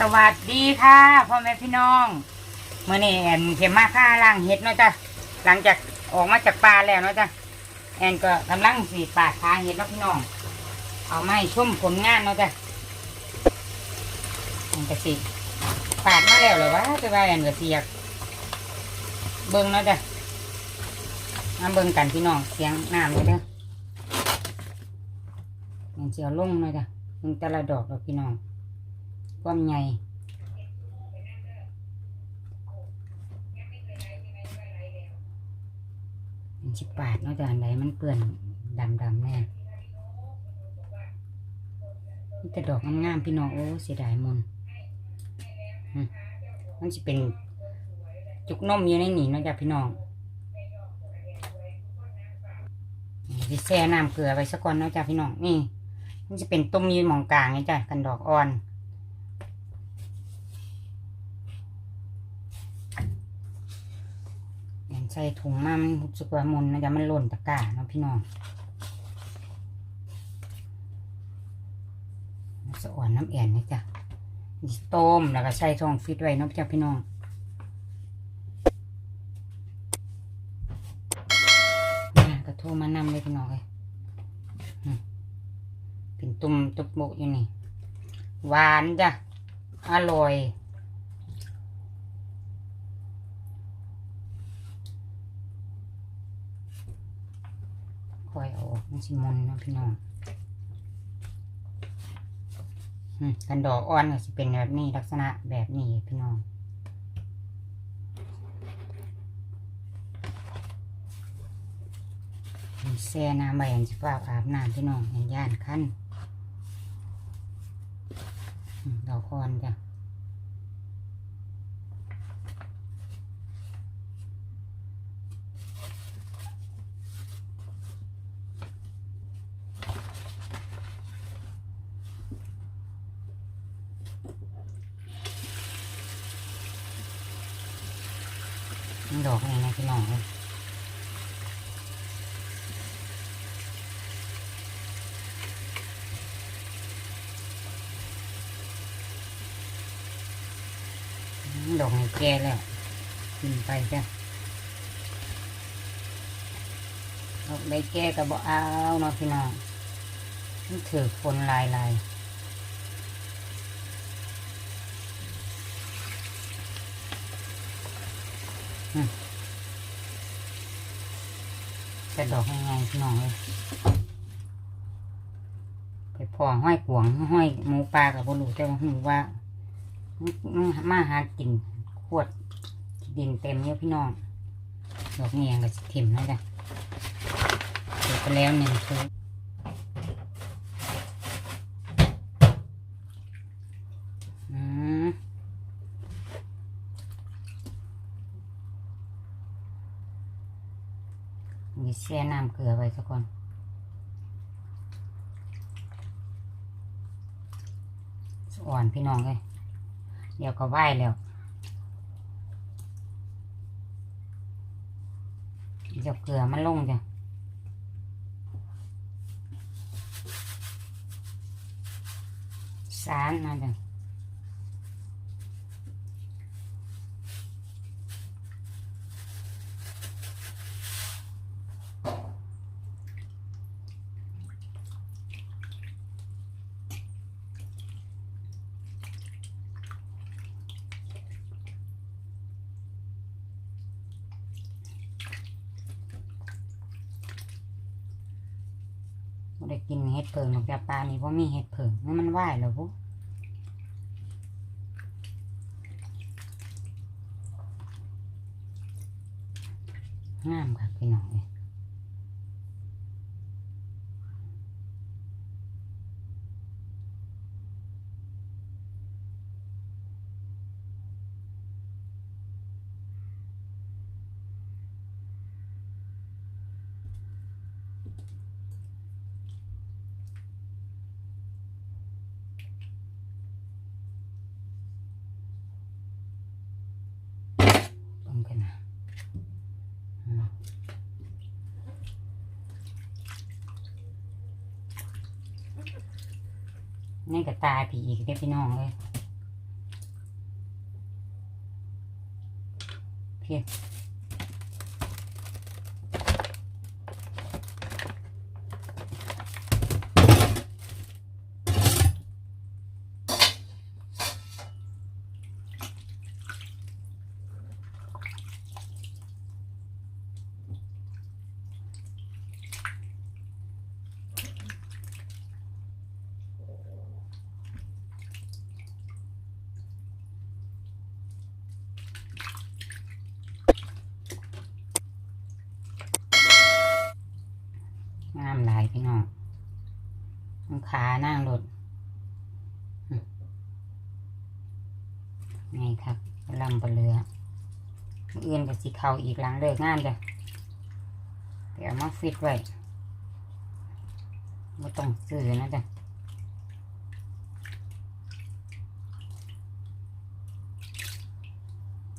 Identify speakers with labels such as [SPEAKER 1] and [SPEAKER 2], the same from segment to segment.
[SPEAKER 1] สวัสดีค่ะพ่อแม่พี่น้องเมื่อนี้แอนเข็มมาค่าล่างเห็ดเนาะจ้ะหลังจากออกมาจากป่าแล้วเนาะจ้ะแอนก็กำลังสีปาดคาเห็ดเนาะพี่น้อง เอาไมาให้ชมผลงานเนาะจ้ะแอนก็สิปาดมาแล้วเหรอวะจะว่าแอนก็เสียากเบิ้งเนาะจ้ะมาเบิ้งกันพี่น้องเสียงน้ำเลยเด้อแอนเจียวลงเนาะจ้ะเบิ่งแต่ละดอกเราพี่น้อง ความใหญ่มันสิปาดนาะแต่อันไหนมันเปื่อนดำดำแน่นี่แต่ดอกงามๆพี่น้องโอ้เสียดายมนมันจะเป็นจุกนมอยู่ในนี่นาะจ้ะพี่น้องสิแช่น้ำเกลือไว้สักก่อนนาะจ้ะพี่น้องนี่มันจะเป็นต้มยืนมองกลางนี่จ้ะกันดอกอ่อน แอน ใส่ถุงมา มันรู้สึกว่ามันนะจ๊ะมันหล่นตะกร้าเนาะพี่น้องสะอ่อนน้ำแอนนี่จ้ะต้มแล้วก็ใส่ทองฟิตไว้เนาะจ้ะพี่น้องนะก็โทรมานำเลยพี่น้องเลยเป็นตุ่มตุบโบกอยู่นี่ หวานจ้ะ อร่อย คอยเอาออก มันสิมนนะพี่น้องอืมกันดอกอ่อนก็สิเป็นแบบนี้ลักษณะแบบนี้พี่น้องแช่น้ำใบอันสิฟ้าอาบน้ำพี่น้องเห็นย่านขั้นดอกอ่อนจ้ะ ดอกอะไรนะพี่น้องเอ้ยอืมดอกให้แก่แล้วกินไปจ้ะดอกได้แก่ก็บ่เอาเนาะพี่น้องมันถือคนลายลาย แต่ดอกง่ายๆพี่น้องเลยไปพอห้อยกวงห้อยหมูปลากับบรูแต่ว่าหูว่ามาหากินขวดดินเต็มเยอะพี่น้องดอกเงียงกับถิ่มนะจ๊ะเสร็จไปแล้วหนึ่งชุดอืมมีแช่น้ำ เกลือไว้สักก่อนอ่อนพี่น้องเลยเดี๋ยวก็ไหวแล้ว เดี๋ยวเกลือมันลงจ้ะสารนะจ้ะ บ่ได้กินเห็ดเผิงหรอกแต่ปลานี่เพราะมีเห็ดเผิงนี่มันไหวเหรอปุ๊งามค่ะพี่น้องเอ้ นี่ก็ตายผีอีกได้พี่น้องเลยเพีย มันขาน้ารถอืมไงครับลำบะเรือมื้ออื่นกับสีเขาอีกหลังเลิกงานจ้ะเดี๋ยวมาฟิตไว้ไม่ต้องซื้อนะจ๊ะ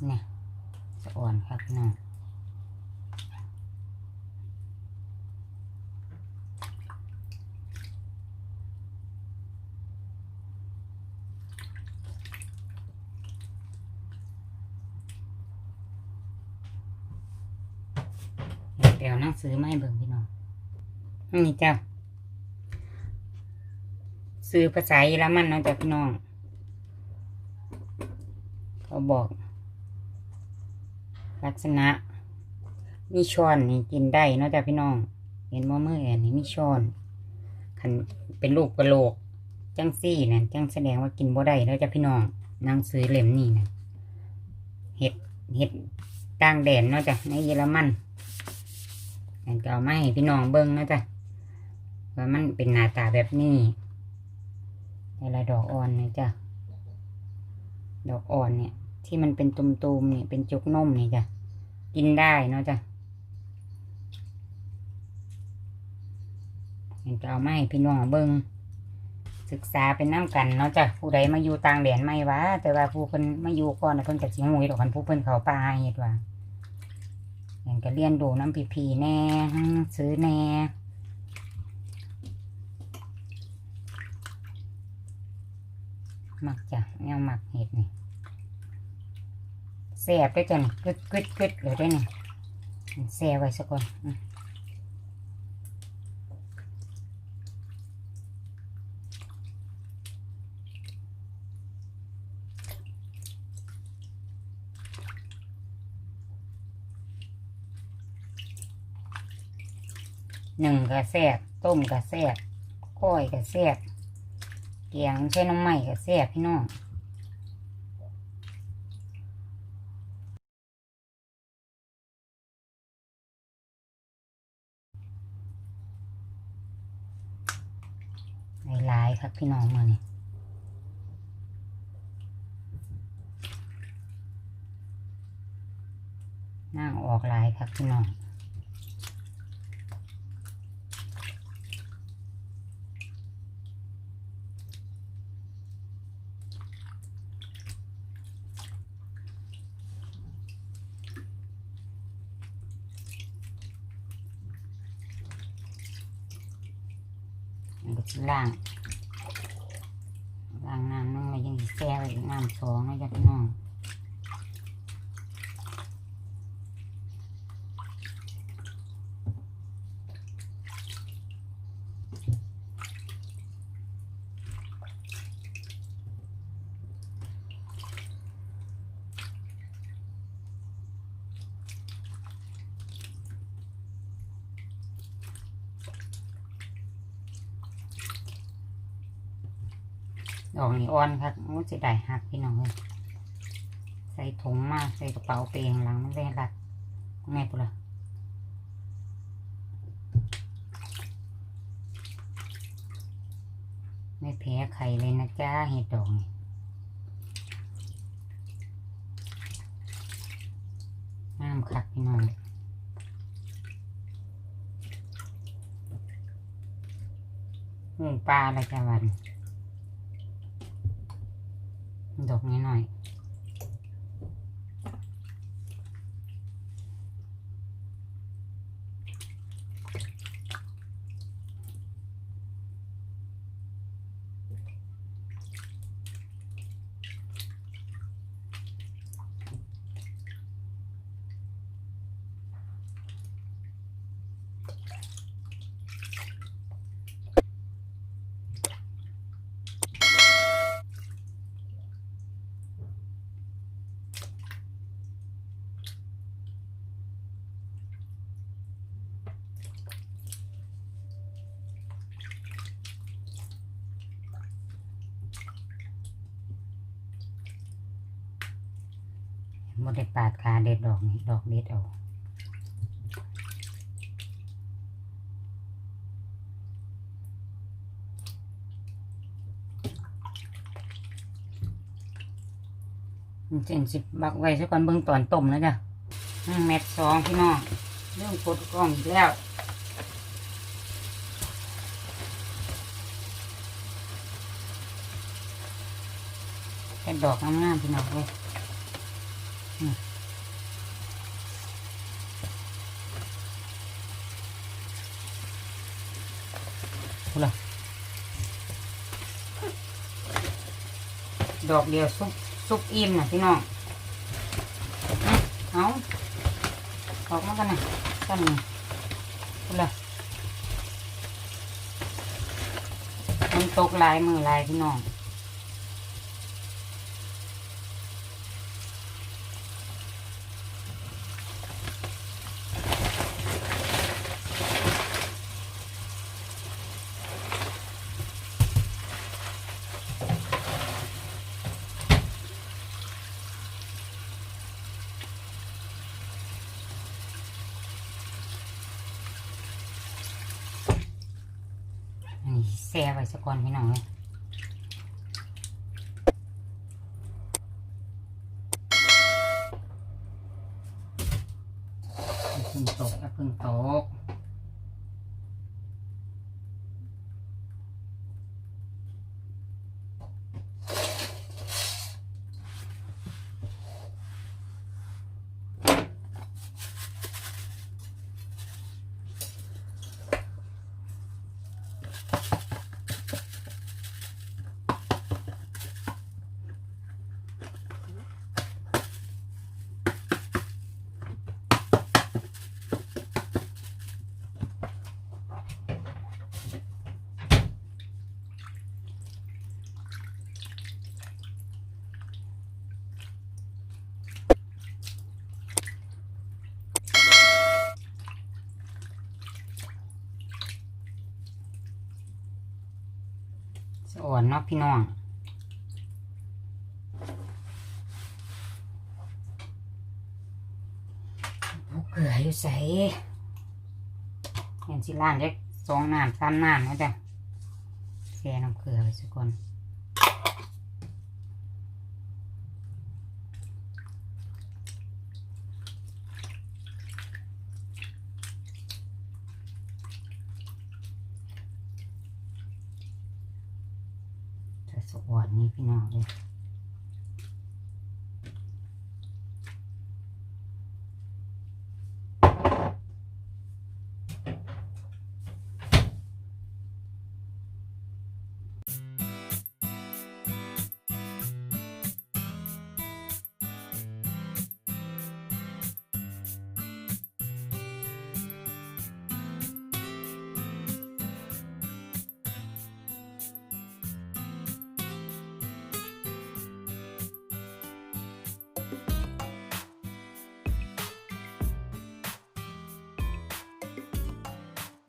[SPEAKER 1] เนี่ยสะอ่อนครับพี่น้อง เดี๋ยวหนังสือมาให้เบิ่งพี่น้องนี่จ้ะซื้อภาษาเยอรมันเนาะจ้ะพี่น้อง เขาบอก ลักษณะ มีช้อนนี่กินได้เนาะจ้ะพี่น้อง เห็นว่ามือแอนนี่มีช้อนคันเป็นลูกกระโหลก จังซี่เนี่ยจังแสดงว่ากินบ่ได้เนาะจ้ะพี่น้องหนังสือเล่มนี้นะเห็ดเห็ดต่างแดนเนาะจ้ะในเยอรมัน อันก็เอามาให้พี่น้องเบิ้งนะจ๊ะว่ามันเป็นหน้าตาแบบนี้แต่ละดอกอ่อนนี่จ้ะดอกอ่อนเนี่ย ที่มันเป็นตุ่มๆเนี่ยเป็นจุกนมเนี่ยจ้ะกินได้เนาะจ้ะอันก็เอามาให้พี่น้องเบิ้งศึกษาเป็นน้ำกันเนาะจ้ะผู้ใดมาอยู่ต่างแดนไม่วะแต่ว่าผู้เพิ่นมาอยู่ก่อนเพิ่นก็สิฮู้อยู่ดอกกันผู้เพิ่นเขาป่าเฮ็ดว่า ก็เรียนดูน้ำพีพีแน่ซื้อแน่หมักจ้ะแนวมักเห็ดนี่แซ่บด้วยจ้ะนี่กึดกึดกึดเลยด้วยนี่แซ่ไว้สักก่อน หนึ่งก็แซบต้มก็แซบก้อยก็แซบเกียงใช้น้ำไหม้ก็แซบพี่น้องหลายๆครับพี่น้องมาเนี่ยนั่งออกหลายครับพี่น้อง ล่างล่างน้ำนึงมายังแซ่ไว้อีกน้ำสองนะจ๊ะพี่น้อง ดอกนี่อ่อนครับมันจะได้หักพี่น้องเลยใส่ถุงมาใส่กระเป๋าเปงหลังมันได้รัดแม่ปุ๊ละไม่แพ้ใครเลยนะจ้าเห็ดดอกนี่น้ำคักพี่น้องหูปลาอะไรจ้าวัน ดอกนี้หน่อย บ่ได้ปาดขาเด็ดดอกนี่ดอกเด็ดเอาเจนสิบบักไว้ซะก่อนเบิ่งตอนต้มแล้วจ้ะหนึ่เม็ดสองพี่น้องเรื่องกดกล้องอีกแล้วเป็นดอกงามๆพี่น้องเลย ละดอกเดียวซุปซุปอิ่มนะพี่น้องเอาออกมากันนะกันนี่พูดละมันตกหลายมือหลายพี่น้อง แซ่ไว้สักก่อนพี่น้องเลยพึ่งตกอย่าเพึ่งตก อ่อนเนาะพี่น้องบุกเกลืออยู่ใส่เห็นสิล้านจะสองน้ำสามน้ำนะจ๊ะแช่น้ำเกลือไปสักคน สะอ่อนนี่พี่น้องเลย